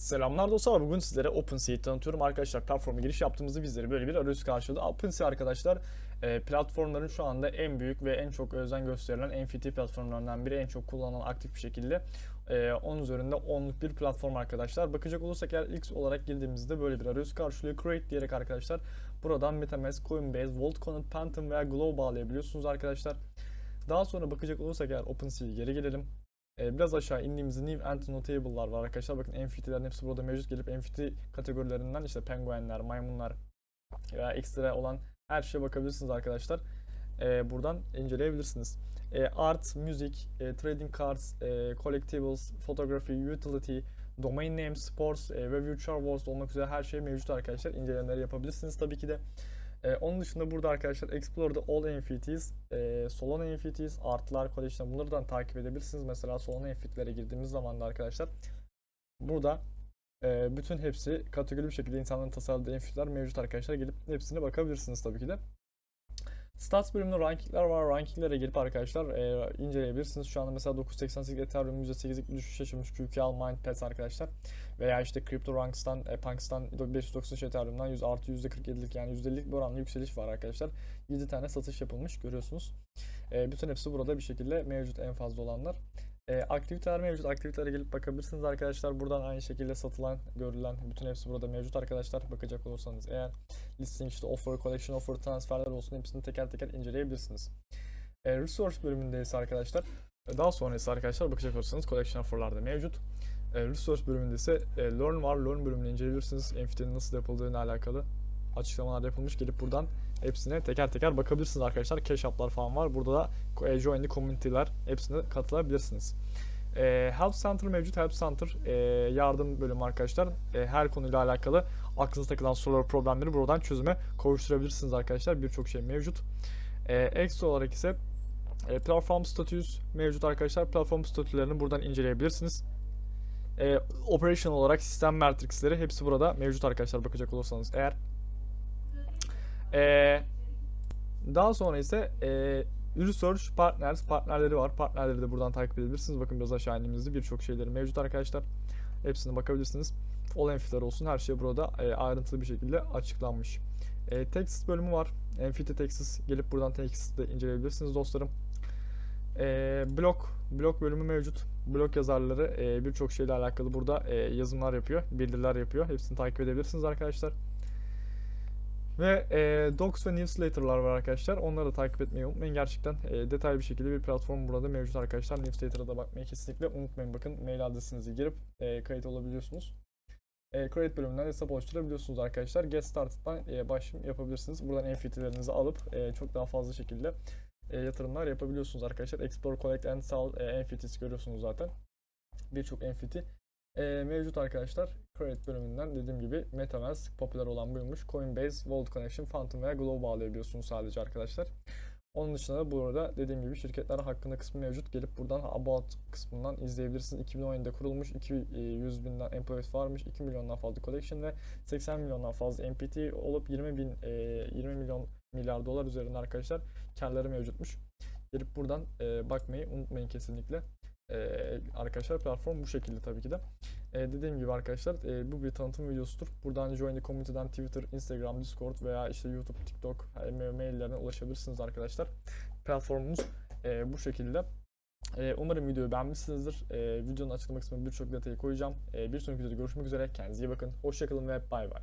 Selamlar dostlar. Bugün sizlere OpenSea'yi tanıtıyorum. Arkadaşlar platforma giriş yaptığımızda bizleri böyle bir arayüz karşıladı. OpenSea arkadaşlar e, platformların şu anda en büyük ve en çok özen gösterilen NFT platformlarından biri. En çok kullanılan aktif bir şekilde. E, 10 üzerinde 10'luk bir platform arkadaşlar. Bakacak olursak eğer ilk olarak girdiğimizde böyle bir arayüz karşılıyor. Create diyerek arkadaşlar buradan MetaMask, Coinbase, Vault.coin, Phantom veya Glow bağlayabiliyorsunuz arkadaşlar. Daha sonra bakacak olursak eğer OpenSea'ye geri gelelim. Ee, biraz aşağı indiğimizde New and Notable'lar var arkadaşlar. Bakın NFT'lerin hepsi burada mevcut. Gelip NFT kategorilerinden işte penguenler, maymunlar veya ekstra olan her şeye bakabilirsiniz arkadaşlar. Ee, buradan inceleyebilirsiniz. Ee, art, müzik, e, trading cards, e, collectibles, photography, utility, domain names, sports e, ve virtual worlds olmak üzere her şey mevcut arkadaşlar. İncelemeleri yapabilirsiniz tabii ki de. Ee, onun dışında burada arkadaşlar Explorer'da All NFTs, e, Solana NFTs, Artlar, Collection bunlardan takip edebilirsiniz. Mesela Solana NFT'lere girdiğimiz zaman da arkadaşlar burada e, bütün hepsi kategori bir şekilde insanların tasarladığı NFT'ler mevcut arkadaşlar. Gelip hepsine bakabilirsiniz tabii ki de. Stats bölümünde rankingler var. Rankinglere gelip arkadaşlar e, inceleyebilirsiniz. Şu anda mesela 988 Ethereum %8'lik bir düşüş yaşamış QQL Mindpass arkadaşlar. Veya işte CryptoRanks'tan, e, Punks'tan 593 Ethereum'dan 100 artı %47'lik yani %50'lik bir oranlı yükseliş var arkadaşlar. 7 tane satış yapılmış görüyorsunuz. E, bütün hepsi burada bir şekilde mevcut en fazla olanlar. E, aktiviteler mevcut. Aktivitelere gelip bakabilirsiniz arkadaşlar. Buradan aynı şekilde satılan, görülen bütün hepsi burada mevcut arkadaşlar. Bakacak olursanız eğer listing işte offer, collection offer, transferler olsun hepsini teker teker inceleyebilirsiniz. E, resource bölümündeyiz arkadaşlar. E, daha sonra ise arkadaşlar bakacak olursanız collection offer'lar da mevcut. E, resource bölümünde ise e, learn var. Learn bölümünü inceleyebilirsiniz. NFT'nin nasıl yapıldığıyla alakalı açıklamalar yapılmış. Gelip buradan hepsine teker teker bakabilirsiniz arkadaşlar. Cash up'lar falan var. Burada da join the community'ler hepsine katılabilirsiniz. E, Help Center mevcut. Help Center e, yardım bölümü arkadaşlar. E, her konuyla alakalı aklınıza takılan soruları, problemleri buradan çözüme kavuşturabilirsiniz arkadaşlar. Birçok şey mevcut. E, ekstra olarak ise e, platform statüs mevcut arkadaşlar. Platform statülerini buradan inceleyebilirsiniz. E, operation olarak sistem matrixleri hepsi burada mevcut arkadaşlar bakacak olursanız eğer. E, daha sonra ise e, Research Partners partnerleri var. Partnerleri de buradan takip edebilirsiniz. Bakın biraz aşağı indiğimizde birçok şeyleri mevcut arkadaşlar. Hepsine bakabilirsiniz. All enfitler olsun her şey burada e, ayrıntılı bir şekilde açıklanmış. E, Texas bölümü var. Enfiti Texas gelip buradan Texas'ı inceleyebilirsiniz dostlarım. E, blog blog bölümü mevcut. Blog yazarları e, birçok şeyle alakalı burada e, yazımlar yapıyor, bildiriler yapıyor. Hepsini takip edebilirsiniz arkadaşlar. Ve e, Docs ve Newsletter'lar var arkadaşlar. Onları da takip etmeyi unutmayın. Gerçekten e, detaylı bir şekilde bir platform burada mevcut arkadaşlar. Newsletter'a da bakmayı kesinlikle unutmayın. Bakın mail adresinizi girip e, kayıt olabiliyorsunuz. E, Create bölümünden hesap oluşturabiliyorsunuz arkadaşlar. Get Started'dan e, başvuru yapabilirsiniz. Buradan NFT'lerinizi alıp e, çok daha fazla şekilde e, yatırımlar yapabiliyorsunuz arkadaşlar. Explore, Collect and Sell e, NFTs görüyorsunuz zaten. Birçok NFT e, mevcut arkadaşlar. Create bölümünden dediğim gibi MetaMask popüler olan buymuş. Coinbase, Vault Connection, Phantom veya Glow bağlayabiliyorsunuz sadece arkadaşlar. Onun dışında da burada dediğim gibi şirketler hakkında kısmı mevcut. Gelip buradan About kısmından izleyebilirsiniz. 2017'de kurulmuş. 200 binden employees varmış. 2 milyondan fazla collection ve 80 milyondan fazla MPT olup 20 bin e, 20 milyon milyar dolar üzerinde arkadaşlar karları mevcutmuş. Gelip buradan e, bakmayı unutmayın kesinlikle. Ee, arkadaşlar platform bu şekilde tabii ki de. Ee, dediğim gibi arkadaşlar e, bu bir tanıtım videosudur. Buradan join the community'den Twitter, Instagram, Discord veya işte YouTube, TikTok e, maillerine ulaşabilirsiniz arkadaşlar. Platformumuz e, bu şekilde. E, umarım videoyu beğenmişsinizdir. E, videonun açıklama kısmına birçok detayı koyacağım. E, bir sonraki videoda görüşmek üzere. Kendinize iyi bakın. Hoşçakalın ve bay bay.